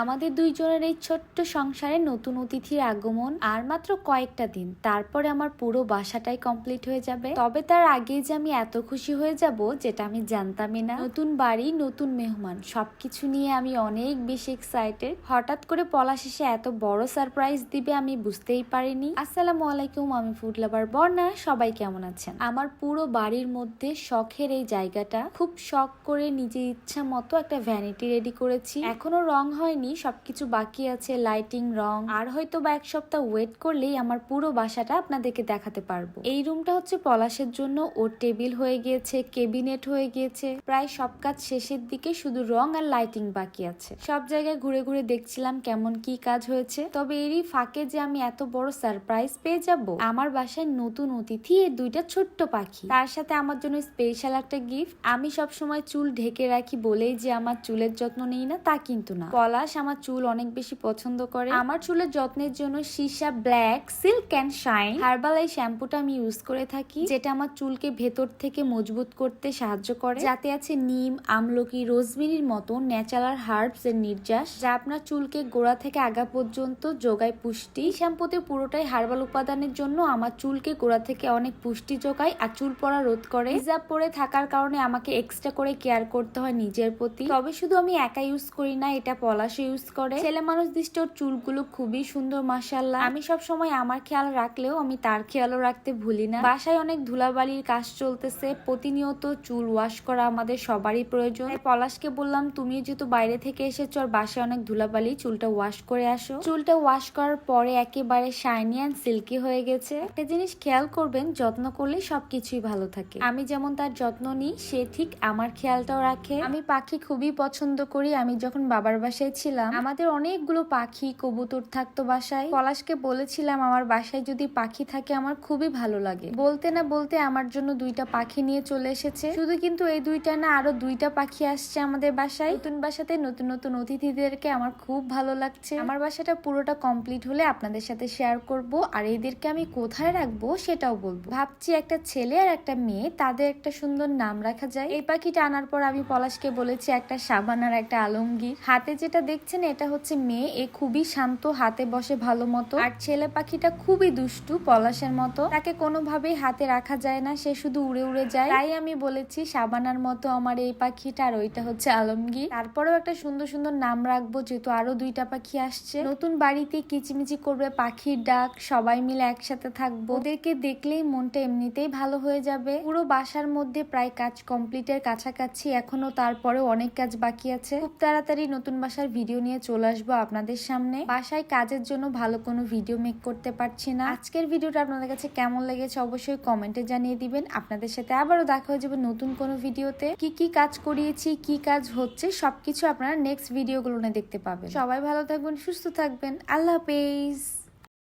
আমাদের দুইজনের এই ছোট্ট সংসারে নতুন অতিথির আগমন আর মাত্র কয়েকটা দিন। তারপরে আমার পুরো বাসাটাই কমপ্লিট হয়ে যাবে। তবে তার আগেই যে আমি এত খুশি হয়ে যাব, যেটা আমি জানতামই না। নতুন বাড়ি, নতুন মেহমান, সবকিছু নিয়ে আমি অনেক বেশি এক্সাইটেড হঠাৎ করে পলাশ এসে এত বড় সারপ্রাইজ দিবে আমি বুঝতেই পারিনি। আসসালামু আলাইকুম, আমি ফুড লাভার বর্ণা। সবাই কেমন আছেন? আমার পুরো বাড়ির মধ্যে শখের এই জায়গাটা। খুব শখ করে নিজের ইচ্ছা মতো একটা ভ্যানিটি রেডি করেছি। এখনও রং হয়নি। সবকিছু বাকি আছে লাইটিং রং। আর হয়তো বা এক সপ্তাহ ওয়েট করলেই আমার পুরো বাসাটা আপনাদেরকে দেখাতে পারব। এই রুমটা হচ্ছে পলাশের জন্য, ওর টেবিল হয়ে গিয়েছে কেবিনেট হয়ে গিয়েছে। প্রায় সব কাজ শেষের দিকে শুধু রং আর লাইটিং বাকি আছে। সব জায়গায় ঘুরে ঘুরে দেখছিলাম কেমন কি কাজ হয়েছে। তবে এরই ফাঁকে যে আমি এত বড় সারপ্রাইজ পেয়ে যাব, আমার বাসায় নতুন অতিথি এই দুইটা ছোট্ট পাখি। তার সাথে আমার জন্য স্পেশাল একটা গিফট আমি সব সময় চুল ঢেকে রাখি বলেই যে আমার চুলের যত্ন নেই না, তা কিন্তু না। পলাশ আমার চুল অনেক বেশি পছন্দ করে। আমার চুলের যত্নের জন্য সীসা black silk and shine herbal এই শ্যাম্পুটা আমি ইউজ করে থাকি, যেটা আমার চুলকে ভেতর থেকে মজবুত করতে সাহায্য করে। যাতে আছে নিম, আমলকি রোজমেরির মতো ন্যাচারাল হার্বস এর নির্যাস, যা আপনার চুলকে গোড়া থেকে আগা পর্যন্ত যোগায় পুষ্টি। শ্যাম্পুতে পুরোটাই হার্বাল উপাদানের জন্য আমার চুলকে গোড়া থেকে অনেক পুষ্টি যোগায় আর চুল পড়া রোধ করে। হিজাব পরে থাকার কারণে আমাকে এক্সট্রা করে কেয়ার করতে হয় নিজের প্রতি। তবে শুধু আমি একা ইউজ করি না, এটা পলাশ ইউজ করে। ছেলে মানুষ দৃষ্ট চুলগুলো খুবই সুন্দর মাসাল্লাহ আমি সব সময় আমার খেয়াল রাখলেও আমি তার খেয়ালও রাখতে ভুলি না। বাসায় অনেক ধুলাবালির কাজ চলতেছে, প্রতিনিয়ত চুল ওয়াশ করা আমাদের সবারই প্রয়োজন। পলাশকে বললাম তুমি যেহেতু বাইরে থেকে এসেছ আর বাসায় অনেক ধুলাবালি, চুলটা ওয়াশ করে আসো। চুলটা ওয়াশ করার পরে একেবারে শাইনি অ্যান্ড সিল্কি হয়ে গেছে। একটা জিনিস খেয়াল করবেন, যত্ন করলে সবকিছুই ভালো থাকে। আমি যেমন তার যত্ন নিই, সে ঠিক আমার খেয়ালটাও রাখে। আমি পাখি খুবই পছন্দ করি। আমি যখন বাবার বাসায় ছিলাম আমাদের অনেকগুলো পাখি, কবুতর থাকতো বাসায়। পলাশকে বলেছিলাম, আমার বাসায় যদি পাখি থাকে, আমার খুবই ভালো লাগে। বলতে না বলতে আমার জন্য দুইটা পাখি নিয়ে চলে এসেছে। শুধু কিন্তু এই দুইটা না, আরও দুইটা পাখি আসছে আমাদের বাসায়। নতুন বাসাতে নতুন নতুন অতিথিদেরকে আমার খুব ভালো লাগছে। আমার বাসাটা পুরোটা কমপ্লিট হলে আপনাদের সাথে শেয়ার করব, আর এদেরকে আমি কোথায় রাখব সেটাও বলব। ভাবছি একটা ছেলে আর একটা মেয়ে, তাদের একটা সুন্দর নাম রাখা যায়। এই পাখিটা আনার পর আমি পলাশকে বলেছি, একটা সাবান আর একটা আলমগীর। হাতে যেটা দেখছেন, এটা হচ্ছে মেয়ে। এ খুবই শান্ত, হাতে বসে ভালো মতো। আর ছেলে পাখিটা খুবই দুষ্টু, পলাশের মতো। তাকে কোনোভাবেই হাতে রাখা যায় না, সে শুধু উড়ে উড়ে যায়। তাই আমি বলেছি, সাবানার মতো আমার এই পাখিটা, আর ওইটা হচ্ছে আলমগীর। তারপরেও একটা সুন্দর সুন্দর নাম রাখব, যেহেতু আরও দুইটা পাখি আসছে। নতুন বাড়িতে কিচিমিচি করবে, পাখির ডাক, সবাই মিলে একসাথে থাকব। ওদেরকে দেখলেই মনটা এমনিতেই ভালো হয়ে যাবে। পুরো বাসার মধ্যে প্রায় কাজ কমপ্লিটের কাছাকাছি, এখনও তারপরেও অনেক কাজ বাকি আছে। খুব তাড়াতাড়ি নতুন বাসার ভিডিও নিয়ে চলে আসব আপনাদের সামনে। বাসায় কাজের জন্য ভালো কোনো ভিডিও মেক করতে পারছি না। আজকের ভিডিওটা আপনাদের কাছে কেমন লেগেছে অবশ্যই কমেন্টে জানিয়ে দিবেন। আপনাদের সাথে আবারও দেখা হয়ে যাবে নতুন কোনো ভিডিওতে কি কি কাজ করিয়েছি, কি কাজ হচ্ছে, সবকিছু আপনারা নেক্সট ভিডিওগুলো দেখতে পাবেন। সবাই ভালো থাকবেন, সুস্থ থাকবেন। আল্লাহ হাফেজ।